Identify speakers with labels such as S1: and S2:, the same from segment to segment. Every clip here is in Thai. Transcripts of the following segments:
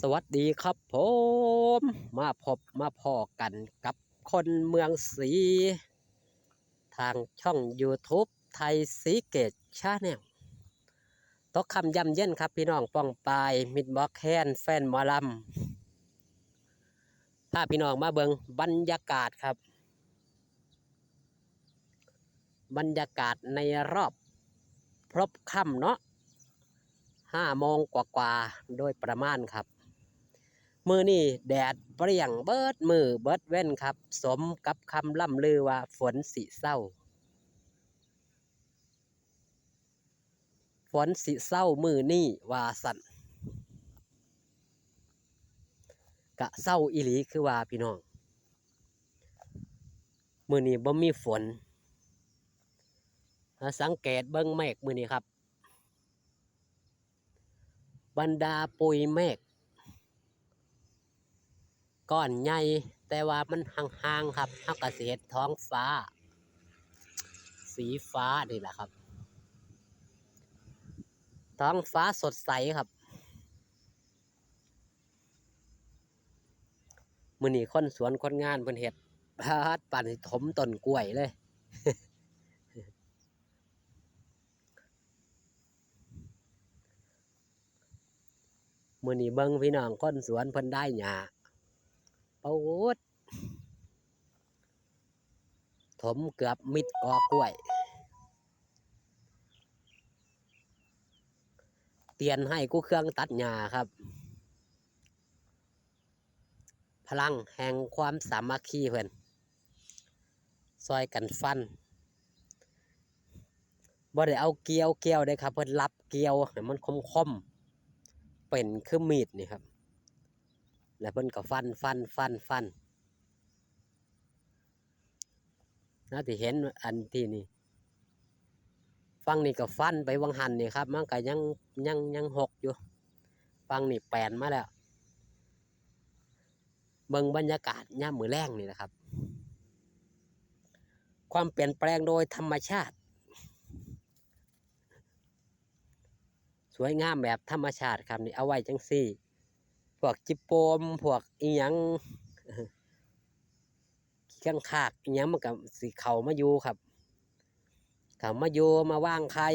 S1: สวัสดีครับผมมาพบมาพอกันกับคนเมืองศรีทางช่อง YouTube ไทยสีเกตชาแนลตกคำย่ำเย็นครับพี่น้องป้องปายมิดบอกแคนแฟนหมอลำพาพี่น้องมาเบิงบรรยากาศครับ บรรยากาศในรอบพรบค่ำเนาะห้าโมงกว่าๆ โดยประมาณครับ มือนี่แดดเปรี้ยงเบิดมือเบิดเว้นครับ สมกับคำล่ำลือว่าฝนสิเศร้า ฝนสิเศร้ามือนี่ว่าสันกะเศร้าอีหลีคือว่าพี่น้อง มือนี้บ่มีฝน สังเกตเบิ้งเมฆมือนี้ครับ บรรดาปุยเมฆ ก้อนใหญ่แต่ว่ามันห่างๆครับเท่ากับเสียท้องฟ้า สีฟ้านี่แหละครับ ท้องฟ้าสดใสครับมือนี้คนสวนคนงานเพิ่นเห็ดพาดปั่นถมต้นกล้วยเลยมือนี้เบิ้งพี่น้องคนสวนเพิ่นได้หญ้า ปูดถมเกือบมิดกอกล้วย เตียนให้กูเครื่องตัดหญ้าครับ พลังแห่งความสามัคคีเพิ่อนซอยกันฟันบ่ได้เอาเกลียวเกลียวได้ครับ เพิ่อนรับเกลียวให้มันคมคมเป็นคือมีดนี่ครับ แล้วเพิ่นก็ฟันฟันฟันฟันน่าที่เห็นอันที่นี่ฟังนี่ก็ฟันไปวังหันนี่ครับ มันก็ยังยังยังหกอยู่ ฟังนี่แปลนมาแล้วเบิ่งบรรยากาศย่ามมือแรงนี่นะครับ ความเปลี่ยนแปลงโดยธรรมชาติ สวยงามแบบธรรมชาติครับนี่เอาไว้จังซี่ วกจิปโปมพวกอีหยังเครื่องคากอีหยังมันกับสีเขามาอยู่ครับเขามาอยู่มาว่างไข่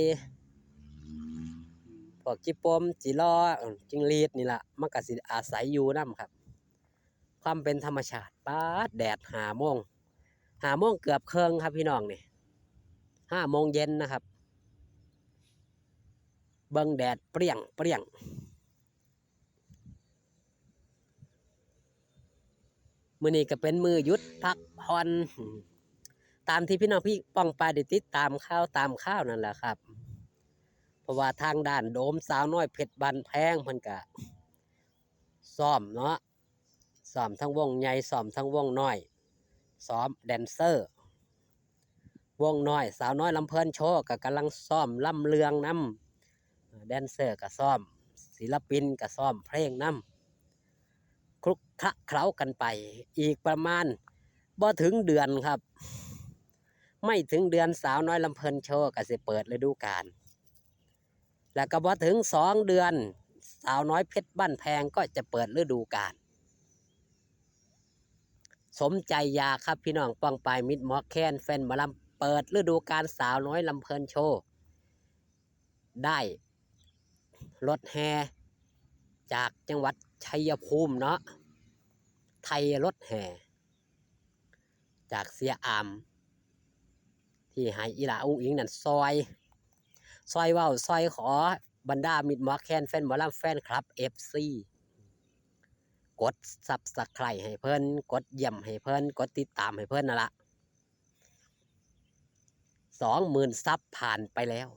S1: พวกจิปโปมจิรอเอิ่จิงรีดนี่แหละมันก็สิอาศัยอยู่นํครับ ความเป็นธรรมชาติป้าแดดหาโมงหาโมงเกือบเคิงครับพี่น้องนี่ห้าโมงเย็นนะครับ เบิงแดดเปรี้ยงเปรี้ยง มือนี้ก็เป็นมือหยุดพักผ่อนตามที่พี่น้องพี่ป้องปลาได้ติดตามข้าวตามข้าวนั่นแหละครับ เพราะว่าทางด้านโดมสาวน้อยเพชรบันแพงพิ่นกะซ้อมเนาะซ้อมทั้งวงใหญ่ซ้อมทั้งวงน้อยซ้อมแดนเซอร์ วงน้อย สาวน้อยลำเพลินโชว์ก็กำลังซ้อมล่ำเลืองน้ำแดนเซอร์ก็ซ้อม ศิลปินก็ซ้อมเพลงน้ำ คลุกคละเคล้ากันไป อีกประมาณบ่ถึงเดือนครับ ไม่ถึงเดือนสาวน้อยลำเพลินโชว์ก็สิเปิดฤดูกาลแล้วก็บ่ถึงสองเดือนสาวน้อยเพชรบ้านแพงก็จะเปิดฤดูกาลสมใจอยากครับพี่น้องป้องปลายมิดหมอแคนแฟนมาลำเปิดฤดูกาลสาวน้อยลำเพลินโชว์ได้รถแฮจากจังหวัด ชัยภูมิเนาะไทยรถแห่ จากเสียอาม ที่หายอีหลาอุ้งอิงนั่นซอย ซอยว้าซอยขอบรรดามิดหมอแคนแฟนหมอลำแฟนคลับเอฟซีกดซับสไครให้เพิ่นกดเยี่ยมให้เพิ่นกดติดตามให้เพิ่นนั่นละสองหมื่นซับผ่านไปแล้ว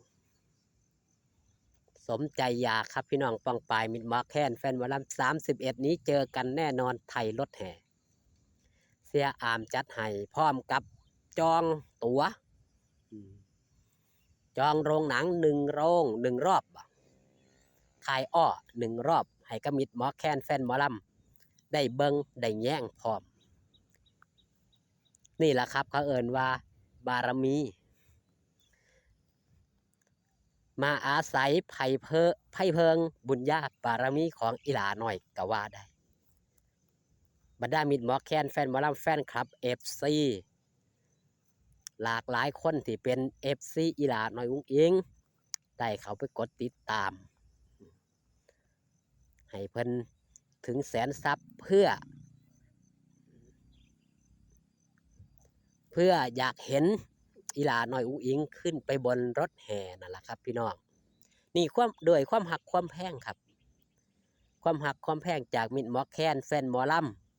S1: สมใจอยากครับพี่น้องปองปายมิดมาแคนแฟนหมอลำสามสิบเอ็ดนี้เจอกันแน่นอนไทยรถแห่ เสียอามจัดให้พร้อมกับจองตัว๋ว จองโรงหนังหนึ่งโรงหนึ่งรอบขายอ้อหนึ่งรอบ ให้กบมิดหมอแคนแฟนหมอลำได้เบิงได้แย่งพร้อม นี่แหละครับเขาเอ่นว่าบารมี มาอาศัยไผ่เพอไผ่เพิงบุญญาบารมีของอีหลาหน่อยก็ว่าได้ บรรดามิตรหมอแคนแฟนมอลำแฟนคลับเอฟซีหลากหลายคนที่เป็นเอฟซีอีหลาหน่อยอุ้งอิงได้เขาไปกดติดตาม ให้เพิ่นถึงแสนซับเพื่อ เพื่ออยากเห็น อีลาหน่อยอุ้งอิงขึ้นไปบนรถแห่นั่นแหละครับ พี่น้องนี่ความโดวยความหักความแพงครับ ความหักความแพงจากมิตรหมอแคนแฟนหมอล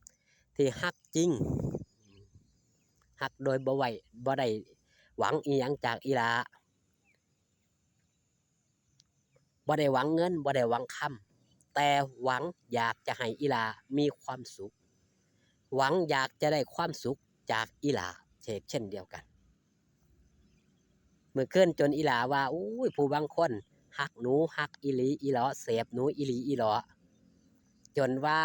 S1: ำที่หักจริงหักโดยบ่ไหวบ่ได้หวังอีหยังจากอีลาบ่ได้หวังเงินบ่ได้หวังคำแต่หวังอยากจะให้อีลามีความสุข หวังอยากจะได้ความสุขจากอีลาเช่นเดียวกัน เมื่อเกินจนอีหลาว่าอุ้ยผู้บางคนหักหนูหักอีหลีอีหลอเสพหนูอีหลีอีหลอจนว่า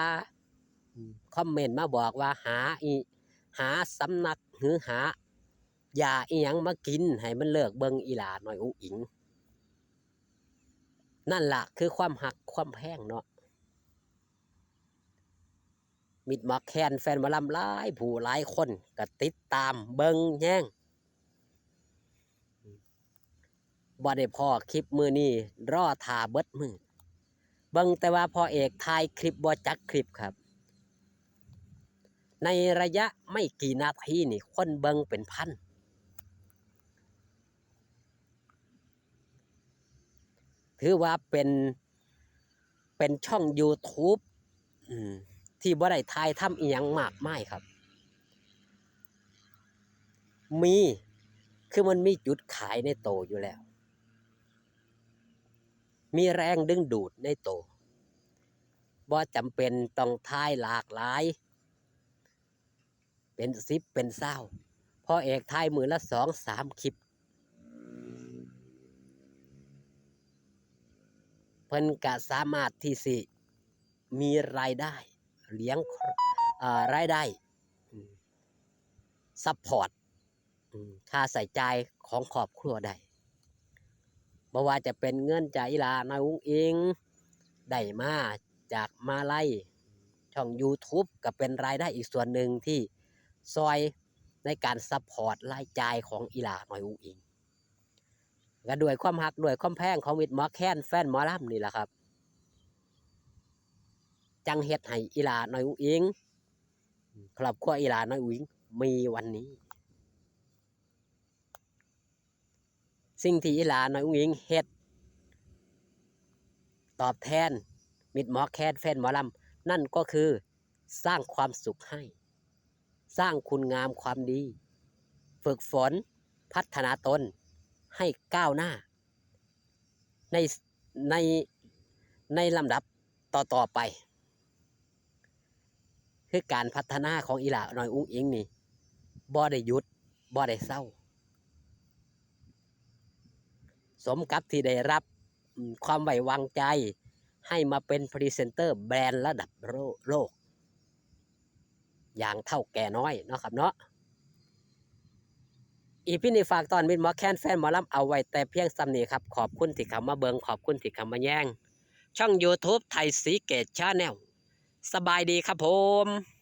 S1: คอมเมนต์มาบอกว่าหาอีหาสำนักหรือหายาอีหยังมากิน ให้มันเลิกเบิงอีหลาหน่อยอุ้งอิง นั่นล่ะคือความหักความแพงเนาะมิดมาแคนแฟนมาลำหลายผู้หลายคนก็ติดตามเบิงแย่ง บ่ได้พอคลิปมือนี้รอทาเบิดมือเบิงแต่ว่าพอเอกถ่ายคลิปบ่จักคลิปครับ ในระยะไม่กี่นาทีนี่คนเบิงเป็นพันถือว่าเป็นเป็นช่อง YouTube ที่บ่ได้ทายทำอีหยังมากมายครับ มี คือมันมีจุดขายในโตอยู่แล้ว มีแรงดึงดูดในโตบ่จำเป็นต้องทายหลากหลาย เป็นสิบเป็นเศร้าพอเอกทายมือละสองสามคลิป เพิ่นก็สามารถที่สิ มีรายได้เลี้ยงรายได้ซัพพอร์ตค่าใส่ใจายของครอบครัวได้ บ่ว่าจะเป็นเงินจากอีลาน้อยอุ้งอิงได้มาจากมาไล่ช่อง YouTube ก็เป็นรายได้อีกส่วนหนึ่งที่ซอยในการซัพพอร์ตรายจ่ายของอีหลาน้อยอุ้งอิงก็ด้วยความหักด้วยความแพงของมิดหมอแค้นแฟนหมอลำนี่แหละครับ จังเฮ็ดให้อีหลาน้อยอุ้งอิงครอบครัวอีหลาน้อยอุ้งอิงมีวันนี้ สิ่งที่อีหลาน้อยอุ้งอิงเฮ็ด ตอบแทน มิดหมอแคนแฟนหมอลำ นั่นก็คือสร้างความสุขให้ สร้างคุณงามความดี ฝึกฝนพัฒนาตนให้ก้าวหน้า ในในในลำดับต่อต่อไป คือการพัฒนาของอีหลาหน่อยอุ้งอิงนี่บ่ได้หยุดบ่ได้เศร้า สมกับที่ได้รับความไว้วางใจ ให้มาเป็นพรีเซนเตอร์แบรนด์ระดับโลโลกอย่างเท่าแก่น้อยเนาะครับเนาะอีพี่นี่ฝากตอนมินหมอแคนแฟนหมอลำเอาไว้แต่เพียงซ้ำนี้ครับ ขอบคุณที่เข้ามาเบิงขอบคุณที่เข้ามาแย่ง ช่อง YouTube ไทยสีเกตชาแนลสบายดีครับผม